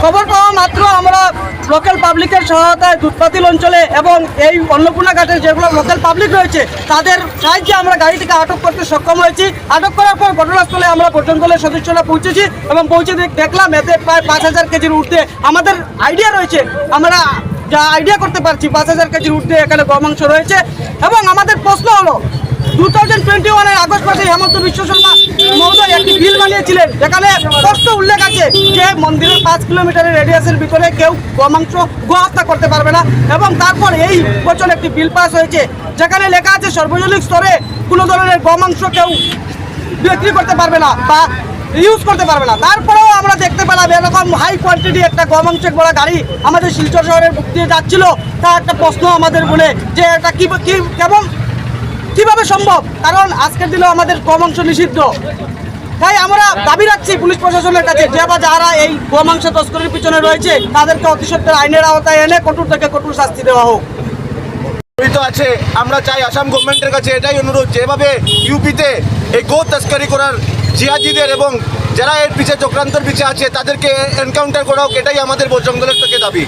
খবর পাওয়া মাত্র আমরা লোকাল পাবলিকের সহায়তায় দুধপাতিল অঞ্চলে এবং এই অন্নপূর্ণা ঘাটে যেগুলো লোকাল পাবলিক রয়েছে, তাদের সাহায্যে আমরা গাড়িটিকে আটক করতে সক্ষম হয়েছি। আটক করার পর ঘটনাস্থলে আমরা পর্যন্ত দলের সদস্যরা পৌঁছেছি এবং পৌঁছে দেখ- দেখলাম এতে প্রায় পাঁচ হাজার কেজির ঊর্ধ্বে আমাদের আইডিয়া রয়েছে। আমরা যা আইডিয়া করতে পারছি, পাঁচ হাজার কেজির ঊর্ধ্বে এখানে গমাংস রয়েছে। এবং আমাদের প্রশ্ন হলো টু থাউজেন্ড টোয়েন্টি ওয়ানের আগস্ট মাসে হেমন্ত বিশ্ব শর্মা মহোদয় একটি বিল বানিয়েছিলেন যেখানে স্পষ্ট উল্লেখ আছে যে মন্দিরের পাঁচ কিলোমিটারের রেডিয়াসের ভিতরে কেউ গোমাংস, গোহত্যা করতে পারবে না এবং তারপর এই বছর একটি বিল পাস হয়েছে। যেখানে লেখা আছে, সর্বজনীন স্তরে কোনো ধরনের গোমাংস কেউ বিক্রি করতে পারবে না বা ইউজ করতে পারবে না। তারপরেও আমরা দেখতে পেলাম এরকম হাই কোয়ান্টিটি একটা গমাংসের বড় গাড়ি আমাদের শিলচর শহরের দিয়ে যাচ্ছিল। তা একটা প্রশ্ন আমাদের বলে যে এটা কি কেমন, কীভাবে সম্ভব? কারণ আজকের দিনে আমাদের গোমাংস নিষিদ্ধ। তাই আমরা দাবি রাখছি পুলিশ প্রশাসনের কাছে, যে বা যারা এই গোমাংস তস্করির পিছনে রয়েছে, তাদেরকে অতি সত্ত্বর আইনের আওতায় এনে কঠোর থেকে কঠোর শাস্তি দেওয়া হোক। আছে, আমরা চাই আসাম গভর্নমেন্টের কাছে এটাই অনুরোধ, যেভাবে ইউপিতে এই গো তস্করি করার জিয়াজিদের এবং যারা এর পিছিয়ে চক্রান্তর পিছিয়ে আছে, তাদেরকে এনকাউন্টার করা হোক, এটাই আমাদের বজরং দলের থেকে দাবি।